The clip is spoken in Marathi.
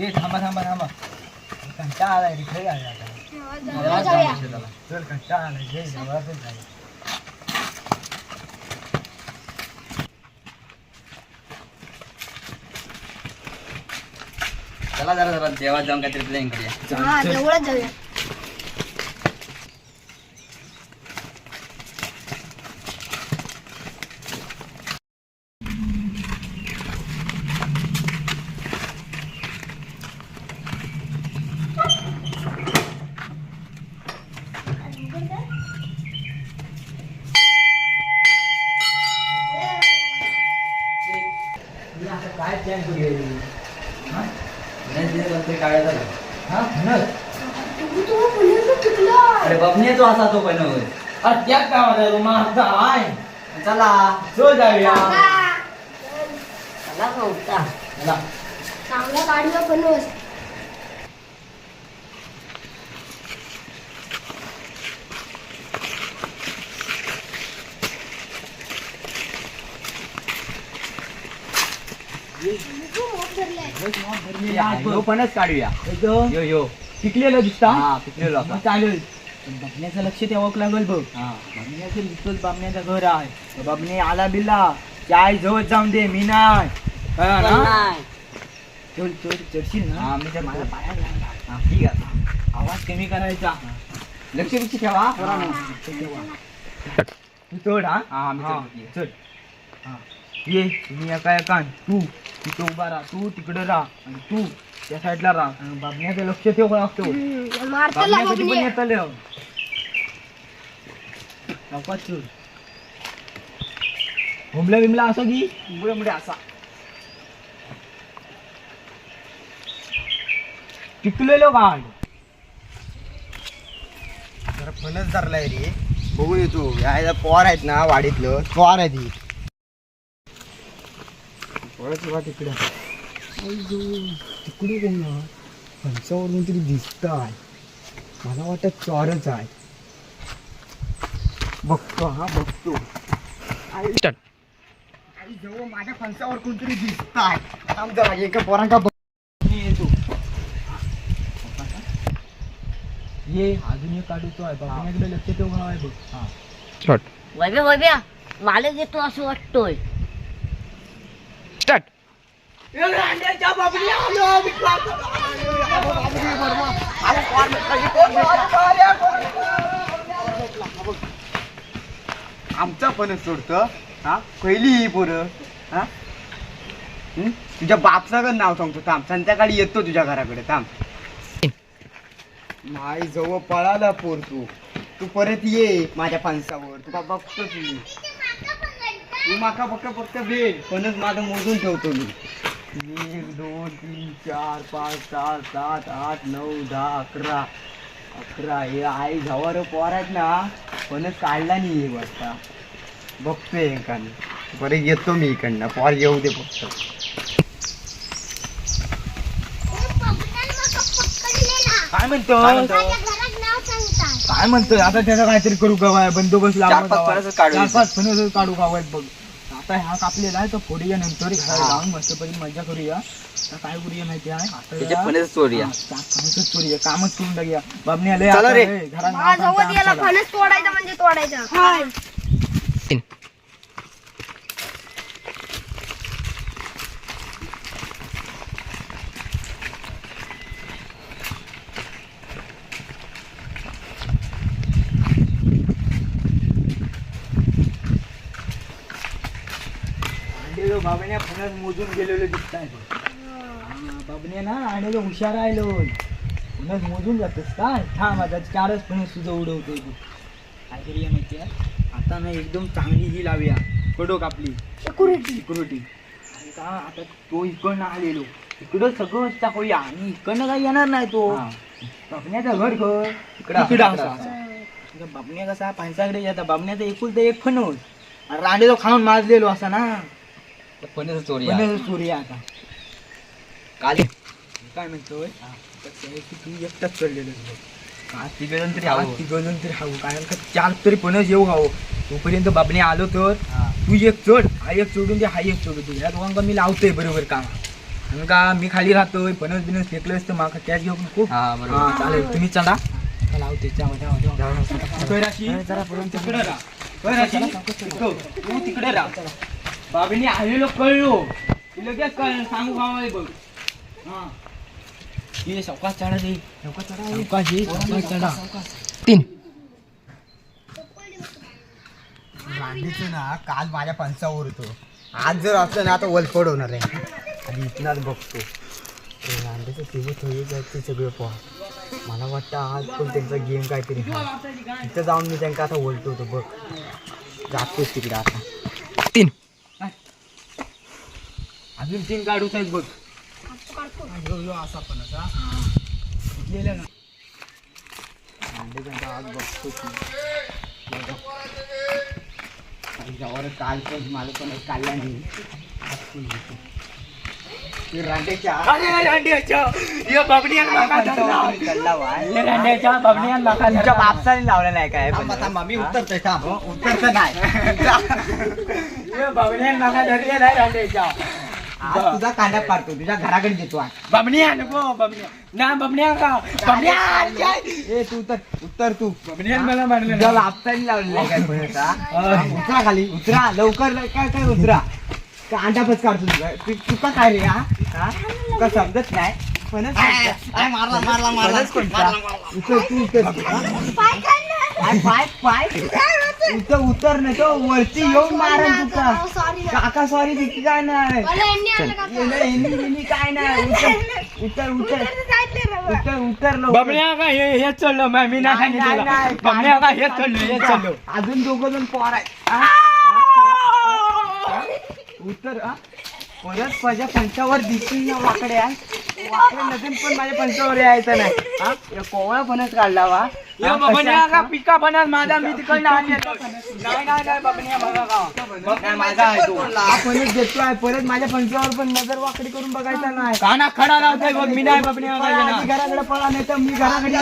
ए थांबा थांबा थांबा. कंटाळा आलाय रे घरी आलाय आता. जाऊया चल कंटाळा आलाय. जवळच जाऊ. चला जरा जरा देवात जाऊन काहीतरी प्लेइंग करूया. हा जाऊया मी आता काय प्लॅन करूया रे? हा? झालं? हा म्हणत. अरे बबने तो असा तो पण होय. अरे त्या चला. चल. जाऊया. चला. चांगला काढलं फणस यो पणच काढूया. यो यो. पिकलेलं दिसता हा? पिकलेलो असा चालेल. पण बाबण्याचं लक्ष ठेवावं लागेल बघ. हा. बाबण्याचं नुसतंच बाबण्याचं घर आहे. तर बाबणे आला बिल्ला चाय जवळ जाऊन दे मी नाही. कळलं ना? चल चल चढशील ना? हा, मी तर माझ्या लागला. हा, ठीक आहे. आवाज कमी करायचा. लक्ष बिक्ष ठेवा. लक्ष ठेवा. तू चढ हा? हा, मी हा. चढ. हा. ये तुम्ही एका एकान तू तिथं उभा राहा तू तिकडे राहा आणि तू त्या साईडला राहा. आणि बाबण्याचं लक्ष ठेव लागतो मारतला बाबण्या. कधी पण हुमला बिमला असं की? मुळे मुळे असा. टिकलेलो गाड जरा फणस धरलाय रे. बघू येतो. यायला पोर आहेत ना वाडीतलं. पोर आहे ती बघा तिकडं. तिकडे कोण आहे? फणसावरून तरी दिसत आहे मला वाटत चोरच आहे. बघतो हा बघतो. आई आई जवळ माझ्या फणसावर कोणतरी दिसत आहे थांब जरा एका पोरांका बघ. मी येतो. ये अजून एक आहे. लक्ष ठेव गाव आहे बघ. हा वैभ्या वैभ्या मला येतो असं वाटतोय. आमचा फणस सोडत हा? पहिली ही पोरं हा? हं? तुझ्या बापचं नाव सांगतो थांब. संध्याकाळी येतो तुझ्या घराकडे थांब. नाही जवळ पळाला पोर तू. तू परत ये माझ्या फणसावर तुका बघतो तू. तू माका फक्त फक्त भेट. फणस माझं मोजून ठेवतो मी. एक दोन तीन चार पाच सहा सात आठ नऊ दहा अकरा. अकरा हे आई जवळ पोर आहेत ना फणस काढला नाही एक वाजता. बघतोय एकाने. बरं येतो मी इकडनं. पोर येऊ दे फक्त. काय म्हणतो? काय म्हणतोय? आता त्याचा काहीतरी करू का? बंदोबस्त काढू चार इथं. पाच फणस काढू का बघ. आता ह्या कापलेला आहे तर फोडूया नंतर. घरात हा. जाऊन मस्तपैकी मजा करूया. आता काय करूया माहिती आहे? आता चोरूया हा, फणसच कामच करून टाकूया. बाबणी आले चला रे. घरात नाव सांगता तोडायचा म्हणजे तोडायचा हाय आणलेलो बाबण्या फणस मोजून गेलेलो दिसताय. बाबण्या ना आणलेलो हुशार आलो फणस मोजून जातस काय थांब आता चारच फणस तुझं उडवतोय तू. काय करूया माहिती आहे. आता ना एकदम चांगली ही लावूया. कडोक आपली सिक्युरिटी सिक्युरिटी आणि का आता तो इकडनं आलेलो. इकडं सगळं टाकूया आणि इकडनं काही येणार नाही तो. हा. बाबण्याचं घर घर इकडं इकडं असं, बाबण्या कसा पानसाकडे येतात. बाबण्याचा एकूण ते एक फणस. आणि रांडेलो खाऊन माजलेलो असा ना. चोरूया फणस चोरी आता. काली. काय म्हणतोय ते एकटाच चढलेलो आज तिघजण तरी हवं. तरी खाऊ कारण का चार तरी फणस येऊ खाऊ तोपर्यंत बाबणे आलो तर. तू एक चढ हा एक चढून दे हा एक चढून दे. या दोघांका मी लावतोय बरोबर काम. मग का मी खाली राहतोय फणस बिनस फेकलं असतं माका कॅश घेऊ नको हा बरोबर. चालेल तुम्ही चढा लावते. तिकडे राहा. तिकडे राहा. बाबीने आलेलो कळलो. लगेच कळ सांगू गावाला बघ हा. चढा दे ये सावकाश चढा. तीन. रांडीचं ना काल माझ्या पंचावर होतो. आज जर असलं ना आता वलपड होणार आहे. आणि इथनाच बघतो. ते रांडीचं तेव्हा थोडी ते सगळं पोहा. मला वाटतं आज पण त्यांचा गेम काहीतरी आहे. तिथं जाऊन मी त्यांना आता वलटवतो बघ. जातोच तिकडे आता. तीन. अजून तीन काढूच आहेत बघ. असा पण असा गेलं ना रांडीचं आज बघतो त्याच्यावर काल पण मला पण एक काढला नाही ते रांडेच्या अरे रांड्याच्या ये बाबड्यान माका धरला. कल्ला वाय ये रांड्याच्या बाबड्यान माका तुमच्या धरला. बापसाने लावलेला आहे काय थांबा थांबा मी थांब. उत्तरचं नाही. ये बाबड्यान माका धरलेला आहे रांड्याच्या. आज तुझा कांदा पाडतो तुझ्या घराकडे देतो आज. नको ना का बाबड्या ए तू उत्तर उत्तर तू. बाबड्यान मला मारलं तुझ्या लावलेला काय हा? उतरा खाली उतरा. लवकर लवकर, काय काय उतरा. कांदा पच काढतो तुझा. तू- तुका काय रे हा? हा? तुका समजत नाही फणस कोणता? फणस कोणता? उतर तू उतर. पाय. पाय पाय पाय. उतर उतर नाही तो वरती येऊन मारन तुका. काका सॉरी तिथे काय नाही यांनी काय नाही. उतर उतर उतर. जायचं रे बाबा. उतर उतर लवकर. बाबड्या का हे हेच चाललं मा- मी नाही सांगितलं नाही. बाबड्या का हेच चाललं हेच चाललं अजून दोघ जण पोर आहेत. हा? उतर हा? परत माझ्या पंचावर दिसून या वाकड्या वाकड्या नजर पण माझ्या पंचावर यायचं नाही. हा? या कोवळा फणस काढला वा. ये बाबड्या का पिका बनत माझा मी तिकडनं आणले नाही नाही नाही बाबड्या बघा का. नाही, माझा आहे तो. फणस देतोय परत माझ्या पंचावर पण नजर वाकडी करून बघायचा नाही. काना खडा लावताय बघ मी नाही आधी घराकडे पळा नाही. तर मी घराकडे